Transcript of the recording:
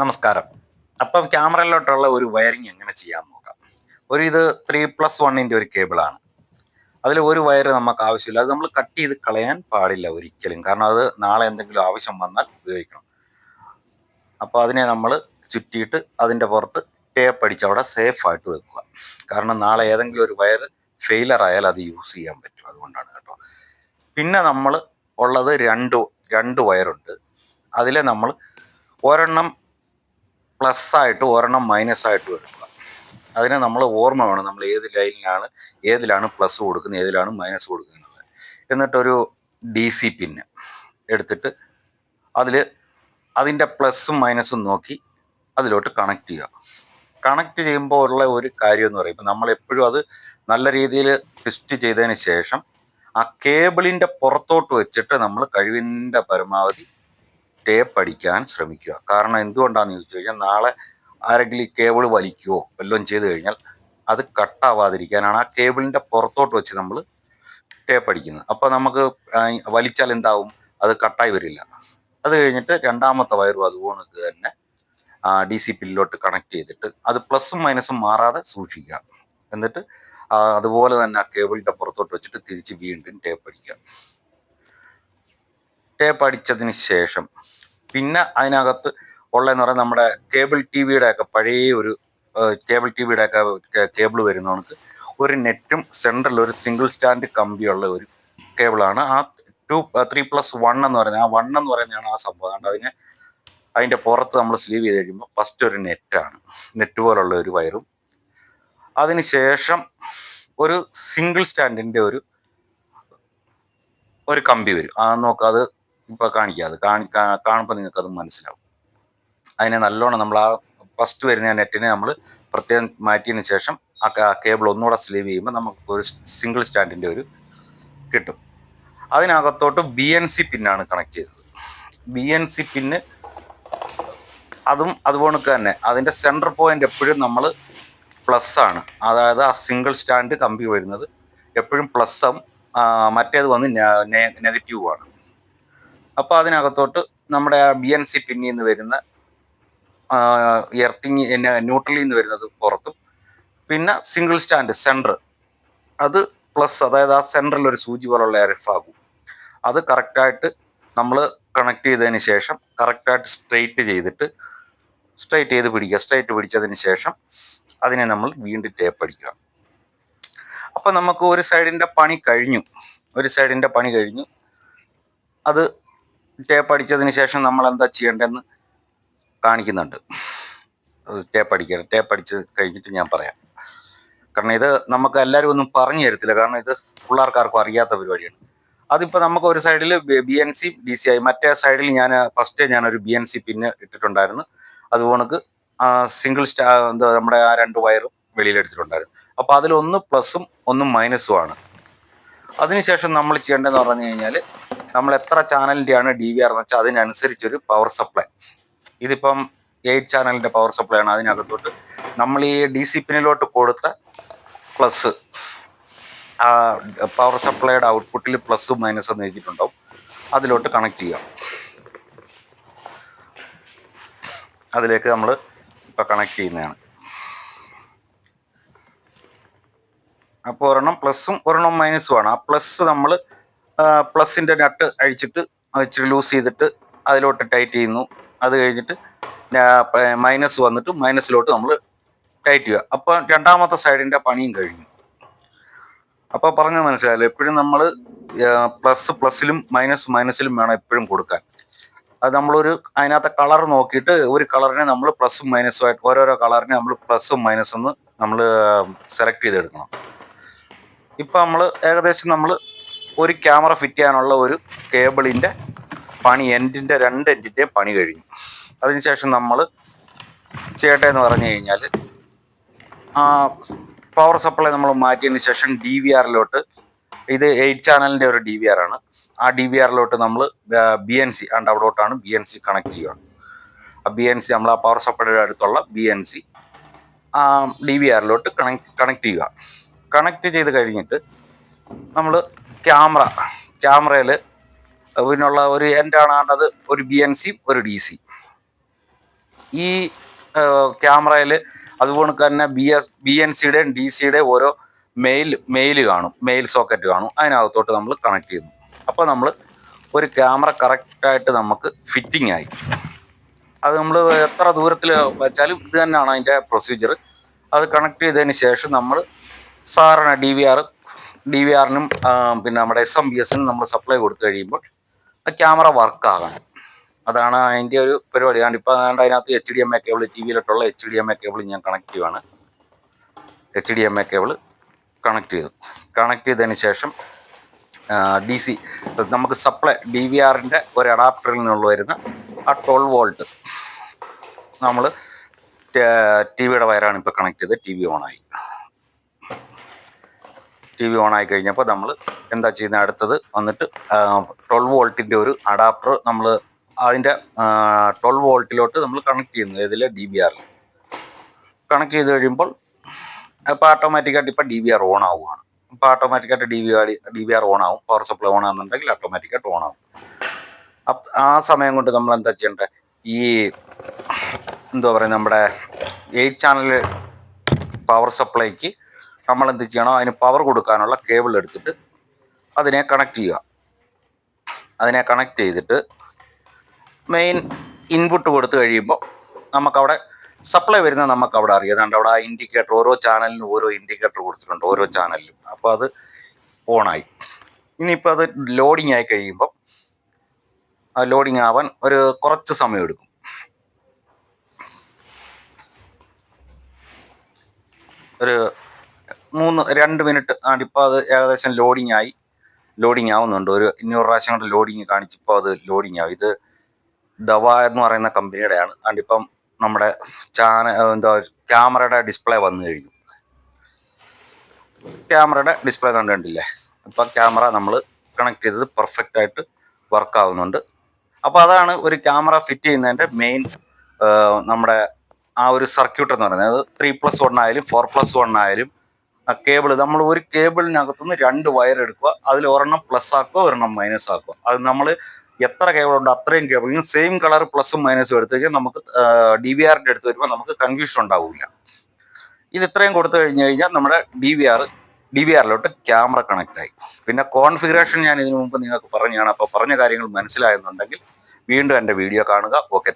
നമസ്കാരം. അപ്പം ക്യാമറയിലോട്ടുള്ള ഒരു വയറിങ് എങ്ങനെ ചെയ്യാൻ നോക്കാം? ഒരു ഇത് ത്രീ പ്ലസ് വണ്ണിന്റെ ഒരു കേബിളാണ് അതിൽ ഒരു വയർ നമുക്ക് ആവശ്യമില്ല. അത് നമ്മൾ കട്ട് ചെയ്ത് കളയാൻ പാടില്ല ഒരിക്കലും. കാരണം അത് നാളെ എന്തെങ്കിലും ആവശ്യം വന്നാൽ ഉപയോഗിക്കണം. അപ്പോൾ അതിനെ നമ്മൾ ചുറ്റിയിട്ട് അതിന്റെ പുറത്ത് ടേപ്പ് അടിച്ച് അവിടെ സേഫ് ആയിട്ട് വെക്കുക. കാരണം നാളെ ഏതെങ്കിലും ഒരു വയർ ഫെയിലർ ആയാൽ അത് യൂസ് ചെയ്യാൻ പറ്റും. അതുകൊണ്ടാണ് കേട്ടോ. പിന്നെ നമ്മൾ ഉള്ളത് രണ്ട് രണ്ട് വയറുണ്ട്. അതിലെ നമ്മൾ ഒരെണ്ണം പ്ലസ് ആയിട്ട് ഒരെണ്ണം മൈനസ് ആയിട്ട് എടുക്കുക അതിനെ നമ്മൾ ഓർമ്മ വേണം നമ്മൾ ഏത് ലൈനിലാണ് ഏതിലാണ് പ്ലസ് കൊടുക്കുന്നത് ഏതിലാണ് മൈനസ് കൊടുക്കുന്നത്. എന്നിട്ടൊരു ഡി സി പിന്ന് എടുത്തിട്ട് അതിൽ അതിന്റെ പ്ലസ്സും മൈനസും നോക്കി അതിലോട്ട് കണക്ട് ചെയ്യുക. കണക്ട് ചെയ്യുമ്പോൾ ഉള്ള ഒരു കാര്യം എന്ന് പറയും. നമ്മൾ എപ്പോഴും അത് നല്ല രീതിയിൽ ട്വിസ്റ്റ് ചെയ്തതിന് ശേഷം ആ കേബിളിന്റെ പുറത്തോട്ട് വെച്ചിട്ട് നമ്മൾ കഴിവിന്റെ പരമാവധി ടേപ്പ് അടിക്കാൻ ശ്രമിക്കുക. കാരണം എന്തുകൊണ്ടാണെന്ന് ചോദിച്ചു കഴിഞ്ഞാൽ നാളെ ആരെങ്കിലും ഈ കേബിൾ വലിക്കുകയോ വല്ലതും ചെയ്ത് കഴിഞ്ഞാൽ അത് കട്ടാവാതിരിക്കാനാണ് ആ കേബിളിന്റെ പുറത്തോട്ട് വെച്ച് നമ്മൾ ടേപ്പ് അടിക്കുന്നത്. അപ്പോൾ നമുക്ക് വലിച്ചാൽ എന്താവും? അത് കട്ടായി വരില്ല. അത് കഴിഞ്ഞിട്ട് രണ്ടാമത്തെ വയറും അതുപോലെ തന്നെ ഡി സി പില്ലിലോട്ട് കണക്ട് ചെയ്തിട്ട് അത് പ്ലസും മൈനസും മാറാതെ സൂക്ഷിക്കുക. എന്നിട്ട് അതുപോലെ തന്നെ ആ കേബിളിന്റെ പുറത്തോട്ട് വെച്ചിട്ട് തിരിച്ച് വീണ്ടും ടേപ്പ് അടിക്കുക. ടേപ്പ് അടിച്ചതിന് ശേഷം പിന്നെ അതിനകത്ത് ഉള്ളതെന്ന് പറഞ്ഞാൽ നമ്മുടെ കേബിൾ ടി വിയുടെ ഒക്കെ പഴയ ഒരു കേബിൾ ടി വിയുടെ ഒക്കെ കേബിൾ വരുന്നവർക്ക് ഒരു നെറ്റും സെൻട്രൽ ഒരു സിംഗിൾ സ്റ്റാൻഡ് കമ്പിയുള്ള ഒരു കേബിളാണ്. ആ ടു ത്രീ പ്ലസ് വൺ എന്ന് പറയുന്നത് ആ വൺ എന്ന് പറയുന്നതാണ് ആ സംഭവം. അതുകൊണ്ട് അതിനെ അതിന്റെ പുറത്ത് നമ്മൾ സ്ലീവ് ചെയ്ത് കഴിയുമ്പോൾ ഫസ്റ്റ് ഒരു നെറ്റാണ്. നെറ്റ് പോലുള്ള ഒരു വയറും. അതിന് ശേഷം ഒരു സിംഗിൾ സ്റ്റാൻഡിന്റെ ഒരു ഒരു കമ്പി വരും. ആ നോക്കാം അത് ഇപ്പോൾ കാണിക്കാം അത് കാണി കാണുമ്പോൾ നിങ്ങൾക്ക് അത് മനസ്സിലാവും. അതിനെ നല്ലോണം നമ്മൾ ആ ഫസ്റ്റ് വരുന്ന നെറ്റിനെ നമ്മൾ പ്രത്യേകം മാറ്റിയതിന് ശേഷം ആ കേബിൾ ഒന്നുകൂടെ സ്ലീവ് ചെയ്യുമ്പോൾ നമുക്ക് ഒരു സിംഗിൾ സ്റ്റാൻഡിന്റെ ഒരു കിട്ടും. അതിനകത്തോട്ട് ബി എൻ സി പിന്നാണ് കണക്ട് ചെയ്തത്. ബി എൻ സി പിന്ന് അതും അതുപോലെ തന്നെ അതിന്റെ സെന്റർ പോയിന്റ് എപ്പോഴും നമ്മൾ പ്ലസ് ആണ്. അതായത് ആ സിംഗിൾ സ്റ്റാൻഡ് കമ്പി വരുന്നത് എപ്പോഴും പ്ലസ്സും മറ്റേത് വന്ന് നെഗറ്റീവുമാണ് അപ്പോൾ അതിനകത്തോട്ട് നമ്മുടെ ആ ബി എൻ സി പിന്നിൽ നിന്ന് വരുന്ന എർത്തിങ് ന്യൂട്രലിൽ നിന്ന് വരുന്നത് പുറത്തും. പിന്നെ സിംഗിൾ സ്റ്റാൻഡ് സെന്റർ അത് പ്ലസ് അതായത് ആ സെന്ററിൽ ഒരു സൂചി പോലുള്ള റിഫാകും അത് കറക്റ്റായിട്ട് നമ്മൾ കണക്ട് ചെയ്തതിന് ശേഷം കറക്റ്റായിട്ട് സ്ട്രെയിറ്റ് ചെയ്തിട്ട് സ്ട്രെയിറ്റ് ചെയ്ത് പിടിക്കുക. സ്ട്രെയിറ്റ് പിടിച്ചതിന് ശേഷം അതിനെ നമ്മൾ വീണ്ടും ടേപ്പ് അടിക്കുക. അപ്പോൾ നമുക്ക് ഒരു സൈഡിന്റെ പണി കഴിഞ്ഞു. ഒരു സൈഡിന്റെ പണി കഴിഞ്ഞു. അത് ടേപ്പ് അടിച്ചതിന് ശേഷം നമ്മൾ എന്താ ചെയ്യേണ്ടതെന്ന് കാണിക്കുന്നുണ്ട്. ടേപ്പ് അടിക്കണം. ടേപ്പ് അടിച്ച് കഴിഞ്ഞിട്ട് ഞാൻ പറയാം. കാരണം ഇത് നമുക്ക് എല്ലാവരും ഒന്നും പറഞ്ഞു തരത്തില്ല. കാരണം ഇത് പിള്ളേർക്കാർക്കും അറിയാത്ത പരിപാടിയാണ്. അതിപ്പോൾ നമുക്ക് ഒരു സൈഡിൽ B N C D C ആയി മറ്റേ സൈഡിൽ ഞാൻ ഫസ്റ്റ് ഞാനൊരു ബി എൻ സി പിന്നെ ഇട്ടിട്ടുണ്ടായിരുന്നു. അതുപോലെ സിംഗിൾ സ്റ്റാ എന്താ നമ്മുടെ ആ രണ്ട് വയറും വെളിയിലെടുത്തിട്ടുണ്ടായിരുന്നു. അപ്പോൾ അതിലൊന്ന് പ്ലസും ഒന്ന് മൈനസും ആണ്. അതിനുശേഷം നമ്മൾ ചെയ്യേണ്ടതെന്ന് പറഞ്ഞു കഴിഞ്ഞാൽ നമ്മൾ എത്ര ചാനലിന്റെയാണ് ഡി വി ആർ എന്ന് വെച്ചാൽ അതിനനുസരിച്ചൊരു പവർ സപ്ലൈ ഇതിപ്പം എയ്റ്റ് ചാനലിന്റെ പവർ സപ്ലൈ ആണ് അതിനകത്തോട്ട്. നമ്മൾ ഈ ഡി സി പിന്നിലോട്ട് കൊടുത്ത പ്ലസ് ആ പവർ സപ്ലൈയുടെ ഔട്ട്പുട്ടിൽ പ്ലസ് മൈനസ് എന്ന് വെച്ചിട്ടുണ്ടാവും അതിലോട്ട് കണക്ട് ചെയ്യാം. അതിലേക്ക് നമ്മൾ ഇപ്പോൾ കണക്ട് ചെയ്യുന്നതാണ്. അപ്പോൾ ഒരെണ്ണം പ്ലസ്സും ഒരെണ്ണം മൈനസും ആണ്. ആ പ്ലസ് നമ്മൾ പ്ലസിന്റെ നട്ട് അഴിച്ചിട്ട് ഇച്ചിരി ലൂസ് ചെയ്തിട്ട് അതിലോട്ട് ടൈറ്റ് ചെയ്യുന്നു. അത് കഴിഞ്ഞിട്ട് മൈനസ് വന്നിട്ട് മൈനസിലോട്ട് നമ്മൾ ടൈറ്റ് ചെയ്യുക. അപ്പോൾ രണ്ടാമത്തെ സൈഡിന്റെ പണിയും കഴിഞ്ഞു. അപ്പോൾ പറഞ്ഞത് മനസ്സിലായല്ലോ? എപ്പോഴും നമ്മൾ പ്ലസ് പ്ലസ്സിലും മൈനസ് മൈനസിലും വേണം എപ്പോഴും കൊടുക്കാൻ. അത് നമ്മളൊരു അതിനകത്തെ കളർ നോക്കിയിട്ട് ഒരു കളറിനെ നമ്മൾ പ്ലസും മൈനസും ആയിട്ട് ഓരോരോ കളറിനെ നമ്മൾ പ്ലസും മൈനസും നമ്മൾ സെലക്ട് ചെയ്തെടുക്കണം. ഇപ്പം നമ്മൾ ഏകദേശം നമ്മൾ ഒരു ക്യാമറ ഫിറ്റ് ചെയ്യാനുള്ള ഒരു കേബിളിന്റെ പണി എൻഡിന്റെ രണ്ട് എൻഡിന്റെയും പണി കഴിഞ്ഞു. അതിനുശേഷം നമ്മൾ ചെയ്യട്ടെന്ന് പറഞ്ഞു കഴിഞ്ഞാൽ ആ പവർ സപ്ലൈ നമ്മൾ മാറ്റിയതിന് ശേഷം ഡി വി ആറിലോട്ട് ഇത് എയ്റ്റ് ചാനലിന്റെ ഒരു ഡി വി ആർ ആണ്. ആ ഡി വി ആറിലോട്ട് നമ്മൾ ബി എൻ സി ആണ്ട് അവിടോട്ടാണ് ബി എൻ സി കണക്ട് ചെയ്യുക ആ ബി എൻ സി നമ്മൾ ആ പവർ സപ്ലൈയുടെ അടുത്തുള്ള ബി എൻ സി ആ ഡി വി ആറിലോട്ട് കണക്ട് കണക്ട് ചെയ്യുക. കണക്ട് ചെയ്ത് കഴിഞ്ഞിട്ട് നമ്മൾ ക്യാമറ ക്യാമറയിൽ പിന്നുള്ള ഒരു എന്റാണ് ആണ്ടത് ഒരു ബി എൻ സി ഒരു ഡി സി ഈ ക്യാമറയിൽ അതുപോലെ തന്നെ ബി എസ് ബി എൻ സിയുടെയും ഡി സിയുടെയും ഓരോ മെയിൽ മെയിൽ കാണും. മെയിൽ സോക്കറ്റ് കാണും. അതിനകത്തോട്ട് നമ്മൾ കണക്ട് ചെയ്യുന്നു. അപ്പോൾ നമ്മൾ ഒരു ക്യാമറ കറക്റ്റായിട്ട് നമുക്ക് ഫിറ്റിംഗ് ആയി. അത് നമ്മൾ എത്ര ദൂരത്തിൽ വെച്ചാലും ഇത് തന്നെയാണ് അതിന്റെ പ്രൊസീജിയർ അത് കണക്ട് ചെയ്തതിന് ശേഷം നമ്മൾ സാധാരണ D V R D V ആറിനും പിന്നെ നമ്മുടെ എസ് എം ബി എസിനും നമ്മൾ സപ്ലൈ കൊടുത്തു കഴിയുമ്പോൾ ആ ക്യാമറ വർക്കാകണം അതാണ് അതിന്റെ ഒരു പരിപാടി. കാരണം ഇപ്പോൾ അതുകൊണ്ട് അതിനകത്ത് H D M A cable T വിയിലോട്ടുള്ള H D M A cable ഞാൻ കണക്ട് ചെയ്യുവാണ്. H D M A cable connect ചെയ്തു. കണക്ട് ചെയ്തതിന് ശേഷം ഡി സി നമുക്ക് സപ്ലൈ ഡി വി ആറിന്റെ ഒരു അഡാപ്റ്ററിൽ നിന്നുള്ള വരുന്ന ആ ട്വൽവ് വോൾട്ട് നമ്മൾ ടി വിയുടെ വയറാണ് ഇപ്പോൾ കണക്ട് ചെയ്ത് ടി വി ഓണായി ടി വി ഓൺ ആയി കഴിഞ്ഞപ്പോൾ നമ്മൾ എന്താ ചെയ്യുന്നത് അടുത്തത് വന്നിട്ട് ട്വൽവ് വോൾട്ടിന്റെ ഒരു അഡാപ്റ്റർ നമ്മൾ അതിന്റെ ട്വൽവ് വോൾട്ടിലോട്ട് നമ്മൾ കണക്ട് ചെയ്യുന്നത് ഇതിൽ ഡി ബി ആറിൽ കണക്ട് ചെയ്ത് കഴിയുമ്പോൾ ഇപ്പോൾ ഓട്ടോമാറ്റിക്കായിട്ട് ഇപ്പോൾ ഡി ബി ആർ ഓൺ ആവുകയാണ് ഇപ്പോൾ ഓട്ടോമാറ്റിക്കായിട്ട് D B R D B R on ആവും. പവർ സപ്ലൈ ഓൺ ആണെന്നുണ്ടെങ്കിൽ ഓട്ടോമാറ്റിക്കായിട്ട് ഓൺ ആവും. ആ സമയം കൊണ്ട് നമ്മൾ എന്താ ചെയ്യേണ്ടത് ഈ എന്താ പറയുക നമ്മുടെ എയ്റ്റ് ചാനൽ പവർ സപ്ലൈക്ക് നമ്മൾ എന്ത് ചെയ്യണം അതിന് പവർ കൊടുക്കാനുള്ള കേബിൾ എടുത്തിട്ട് അതിനെ കണക്ട് ചെയ്യുക. അതിനെ കണക്ട് ചെയ്തിട്ട് മെയിൻ ഇൻപുട്ട് കൊടുത്തു കഴിയുമ്പോൾ നമുക്കവിടെ സപ്ലൈ വരുന്നത് നമുക്ക് അവിടെ അറിയാം. അതുകൊണ്ട് അവിടെ ആ ഇൻഡിക്കേറ്റർ ഓരോ ചാനലിനും ഓരോ ഇൻഡിക്കേറ്റർ കൊടുത്തിട്ടുണ്ട് ഓരോ ചാനലിലും അപ്പോൾ അത് ഓണായി ഇനിയിപ്പോൾ അത് ലോഡിങ് ആയി കഴിയുമ്പോൾ ആ ലോഡിങ് ആവാൻ ഒരു കുറച്ച് സമയം എടുക്കും. ഒരു മൂന്ന് രണ്ട് മിനിറ്റ് ആണ് ഇപ്പോൾ അത് ഏകദേശം ലോഡിങ് ആയി. ലോഡിങ് ആവുന്നുണ്ട്. ഒരു ഇന്നൂറ് പ്രാവശ്യം കൊണ്ട് ലോഡിങ് കാണിച്ചപ്പോൾ അത് ലോഡിങ് ആവും. ഇത് ദവ എന്ന് പറയുന്ന കമ്പനിയുടെയാണ്. അതിപ്പം നമ്മുടെ ചാന എന്താ ക്യാമറയുടെ ഡിസ്പ്ലേ വന്നു കഴിഞ്ഞു. ക്യാമറയുടെ ഡിസ്പ്ലേ കണ്ടിട്ടില്ലേ? ഇപ്പം ക്യാമറ നമ്മൾ കണക്ട് ചെയ്തത് പെർഫെക്റ്റ് ആയിട്ട് വർക്ക് ആവുന്നുണ്ട്. അപ്പോൾ അതാണ് ഒരു ക്യാമറ ഫിറ്റ് ചെയ്യുന്നതിന്റെ മെയിൻ നമ്മുടെ ആ ഒരു സർക്യൂട്ട് എന്ന് പറയുന്നത്. ത്രീ പ്ലസ് വൺ ആയാലും ഫോർ പ്ലസ് വൺ ആയാലും ആ കേബിൾ നമ്മൾ ഒരു കേബിളിനകത്തുനിന്ന് രണ്ട് വയർ എടുക്കുക. അതിൽ ഒരെണ്ണം പ്ലസ് ആക്കുക ഒരെണ്ണം മൈനസ് ആക്കുക. അത് നമ്മൾ എത്ര കേബിൾ ഉണ്ട് അത്രയും കേബിൾ സെയിം കളർ പ്ലസും മൈനസും എടുത്തു കഴിഞ്ഞാൽ നമുക്ക് ഡി വി ആറിന്റെ അടുത്ത് വരുമ്പോൾ നമുക്ക് കൺഫ്യൂഷൻ ഉണ്ടാവില്ല. ഇത് ഇത്രയും കൊടുത്തു കഴിഞ്ഞ് കഴിഞ്ഞാൽ നമ്മുടെ D V R D V ആറിലോട്ട് camera connect ആയി. പിന്നെ കോൺഫിഗറേഷൻ ഞാൻ ഇതിനു മുമ്പ് നിങ്ങൾക്ക് പറഞ്ഞാണ് അപ്പോൾ പറഞ്ഞ കാര്യങ്ങൾ മനസ്സിലായെന്നുണ്ടെങ്കിൽ വീണ്ടും എന്റെ വീഡിയോ കാണുക. ഓക്കെ